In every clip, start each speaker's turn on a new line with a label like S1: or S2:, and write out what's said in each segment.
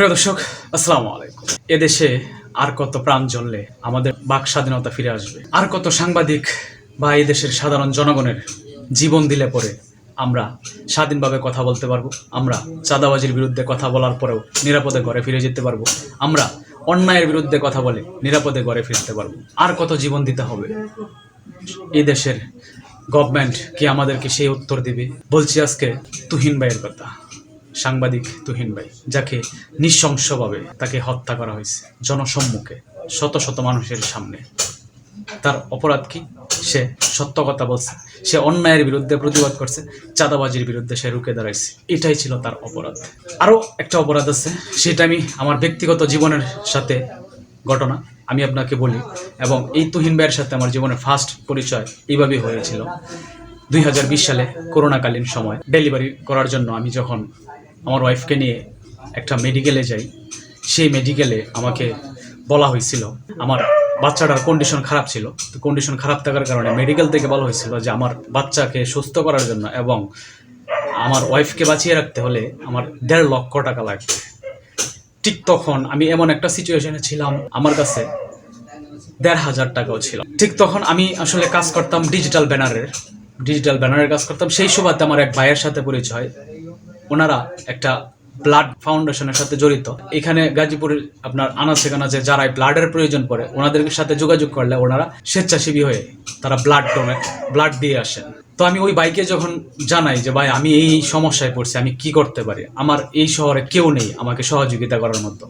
S1: প্রিয় দর্শক, আসসালামু আলাইকুম। এদেশে আর কত প্রাণ জ্বললে আমাদের বাক স্বাধীনতা ফিরে আসবে। আর কত সাংবাদিক বা এই দেশের সাধারণ জনগণের জীবন দিলে পরে আমরা স্বাধীনভাবে কথা বলতে পারব, আমরা চাঁদাবাজির বিরুদ্ধে কথা বলার পরেও নিরাপদে ঘরে ফিরে যেতে পারব, আমরা অন্যায়ের বিরুদ্ধে কথা বলে নিরাপদে ঘরে ফিরতে পারব। আর কত জীবন দিতে হবে? এই দেশের গভর্নমেন্ট কি আমাদেরকে সেই উত্তর দিবে? বলছি আজকে তুহিন ভাইয়ের কথা। সাংবাদিক তুহিন ভাই, যাকে নৃশংসভাবে তাকে হত্যা করা হয়েছে জনসম্মুখে, শত শত মানুষের সামনে। তার অপরাধ কি? সে সত্য কথা বলছে। সে অন্যায়ের বিরুদ্ধে প্রতিবাদ করছে, চাঁদাবাজির বিরুদ্ধে সে রুখে দাঁড়াইছে। এটাই ছিল তার অপরাধ। আরও একটা অপরাধ আছে, সেটা আমি আমার ব্যক্তিগত জীবনের সাথে ঘটনা, আমি আপনাকে বলি। এবং এই তুহিন ভাইয়ের সাথে আমার জীবনের ফার্স্ট পরিচয় এইভাবেই হয়েছিল। দুই হাজার বিশ সালে করোনাকালীন সময় ডেলিভারি করার জন্য আমি যখন আমার ওয়াইফকে নিয়ে একটা মেডিকেলে যাই। সেই মেডিকেলে আমাকে বলা হয়েছিল, আমার বাচ্চাটার কন্ডিশন খারাপ ছিল। তো কন্ডিশন খারাপ থাকার কারণে মেডিকেল থেকে বলা হয়েছিল যে, আমার বাচ্চাকে সুস্থ করার জন্য এবং আমার ওয়াইফকে বাঁচিয়ে রাখতে হলে আমার দেড় লক্ষ টাকা লাগবে। ঠিক তখন আমি এমন একটা সিচুয়েশনে ছিলাম, আমার কাছে দেড় হাজার টাকাও ছিল। ঠিক তখন আমি আসলে কাজ করতাম ডিজিটাল ব্যানারের ডিজিটাল ব্যানারের কাজ করতাম। সেই সুবাদে আমার এক ভাইয়ের সাথে পরিচয়। ওনারা একটা ব্লাড ফাউন্ডেশনের সাথে জড়িত। এখানে গাজীপুরে আপনার আনাচে কানাচে যারা ব্লাডের প্রয়োজন পড়ে, ওনাদের সাথে যোগাযোগ করলে ওনারা স্বেচ্ছাসেবী হয়ে তারা ব্লাড ডোনেট ব্লাড দিয়ে আসেন। তো আমি ওই বাইকে যখন জানাই যে, ভাই, আমি এই সমস্যায় পড়ছি, আমি কি করতে পারি? আমার এই শহরে কেউ নেই, আমাকে সহযোগিতা করার মতো।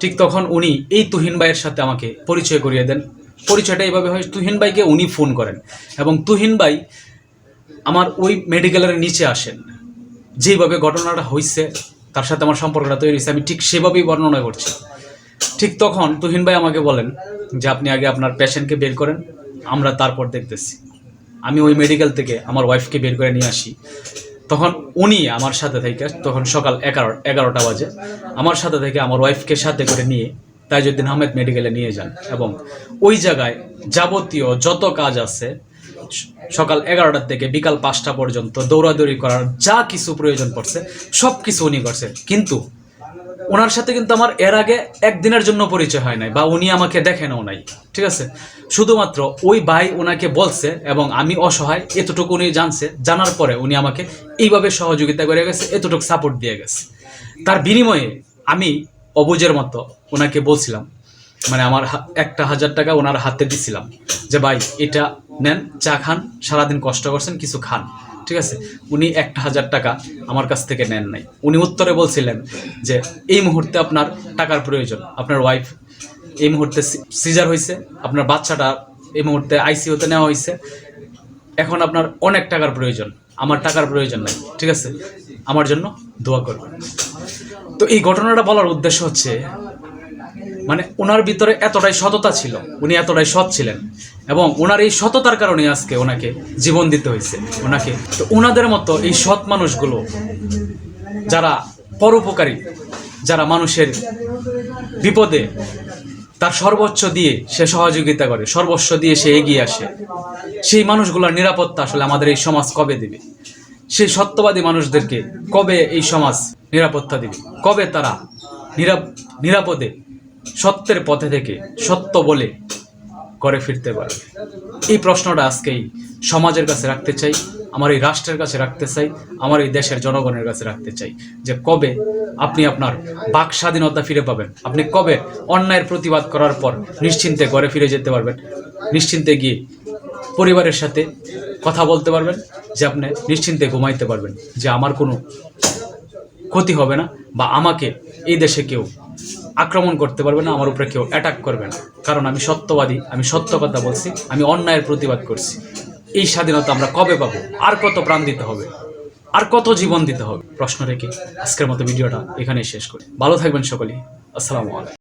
S1: ঠিক তখন উনি এই তুহিন ভাইয়ের সাথে আমাকে পরিচয় করিয়ে দেন। পরিচয়টা এইভাবে হয়, তুহিন ভাইকে উনি ফোন করেন এবং তুহিন ভাই আমার ওই মেডিকেলের নিচে আসেন। যেইভাবে ঘটনাটা হয়েছে তার সাথে আমার সম্পর্কটা তৈরি হয়েছে আমি ঠিক সেভাবেই বর্ণনা করছি। ঠিক তখন তুহিন ভাই আমাকে বলেন যে, আপনি আগে আপনার পেশেন্টকে বের করেন, আমরা তারপর দেখতেছি। আমি ওই মেডিকেল থেকে আমার ওয়াইফকে বের করে নিয়ে আসি। তখন উনি আমার সাথে থেকে, তখন সকাল এগারো, এগারোটা বাজে, আমার সাথে থেকে আমার ওয়াইফকে সাথে করে নিয়ে তাইজুদ্দিন আহমেদ মেডিকেলে নিয়ে যান। এবং ওই জায়গায় যাবতীয় যত কাজ আছে সকাল এগারোটার থেকে বিকাল পাঁচটা পর্যন্ত দৌড়াদৌড়ি করার যা কিছু প্রয়োজন পড়ছে সব কিছু উনি করছে। কিন্তু ওনার সাথে কিন্তু আমার এর আগে একদিনের জন্য পরিচয় হয় নাই বা উনি আমাকে দেখেনও নাই, ঠিক আছে? শুধুমাত্র ওই ভাই ওনাকে বলছে এবং আমি অসহায়, এতটুকু উনি জানছে, জানার পরে উনি আমাকে এইভাবে সহযোগিতা করে গেছে, এতটুকু সাপোর্ট দিয়ে গেছে। তার বিনিময়ে আমি অবুজের মতো ওনাকে বলছিলাম মানে আমার একটা হাজার টাকা ওনার হাতে দিছিলাম যে, ভাই, এটা নেন, চা খান, সারাদিন কষ্ট করছেন, কিছু খান, ঠিক আছে? উনি একটা হাজার টাকা আমার কাছ থেকে নেন নাই। উনি উত্তরে বলছিলেন যে, এই মুহূর্তে আপনার টাকার প্রয়োজন, আপনার ওয়াইফ এই মুহূর্তে সিজার হয়েছে আপনার বাচ্চাটা এই মুহূর্তে আইসিইউতে নেওয়া হয়েছে এখন আপনার অনেক টাকার প্রয়োজন, আমার টাকার প্রয়োজন নাই, ঠিক আছে? আমার জন্য দোয়া করবেন। তো এই ঘটনাটা বলার উদ্দেশ্য হচ্ছে মানে ওনার ভিতরে এতটাই সততা ছিল, উনি এতটাই সৎ ছিলেন এবং ওনার এই সততার কারণে আজকে ওনাকে জীবন দিতে হয়েছে। ওনাকে তো ওনাদের মতো এই সৎ মানুষগুলো যারা পরোপকারী, যারা মানুষের বিপদে তার সর্বোচ্চ দিয়ে সে সহযোগিতা করে, সর্বস্ব দিয়ে সে এগিয়ে আসে, সেই মানুষগুলোর নিরাপত্তা আসলে আমাদের এই সমাজ কবে দিবে? সেই সত্যবাদী মানুষদেরকে কবে এই সমাজ নিরাপত্তা দিবে? কবে তারা নিরাপ নিরাপদে সত্যের পথে থেকে সত্য বলে করে ফিরতে পারবে এই প্রশ্নটা আজকেই সমাজের কাছে রাখতে চাই, আমার এই রাষ্ট্রের কাছে রাখতে চাই, আমার এই দেশের জনগণের কাছে রাখতে চাই যে কবে আপনি আপনার বাক স্বাধীনতা ফিরে পাবেন। আপনি কবে অন্যায়ের প্রতিবাদ করার পর নিশ্চিন্তে ঘরে ফিরে যেতে পারবেন। নিশ্চিন্তে গিয়ে পরিবারের সাথে কথা বলতে পারবেন, যে আপনি নিশ্চিন্তে ঘুমাইতে পারবেন, যে আমার কোনো ক্ষতি হবে না বা আমাকে এই দেশে কেউ আক্রমণ করতে পারবে না, আমার উপরে কেউ অ্যাটাক করবে না। কারণ আমি সত্যবাদী, আমি সত্য কথা বলছি, আমি অন্যায়ের প্রতিবাদ করছি। এই স্বাধীনতা আমরা কবে পাবো? আর কত প্রাণ দিতে হবে? আর কত জীবন দিতে হবে? প্রশ্ন রেখে আজকের মতো ভিডিওটা এখানেই শেষ করি। ভালো থাকবেন সকলেই। আসসালামু আলাইকুম।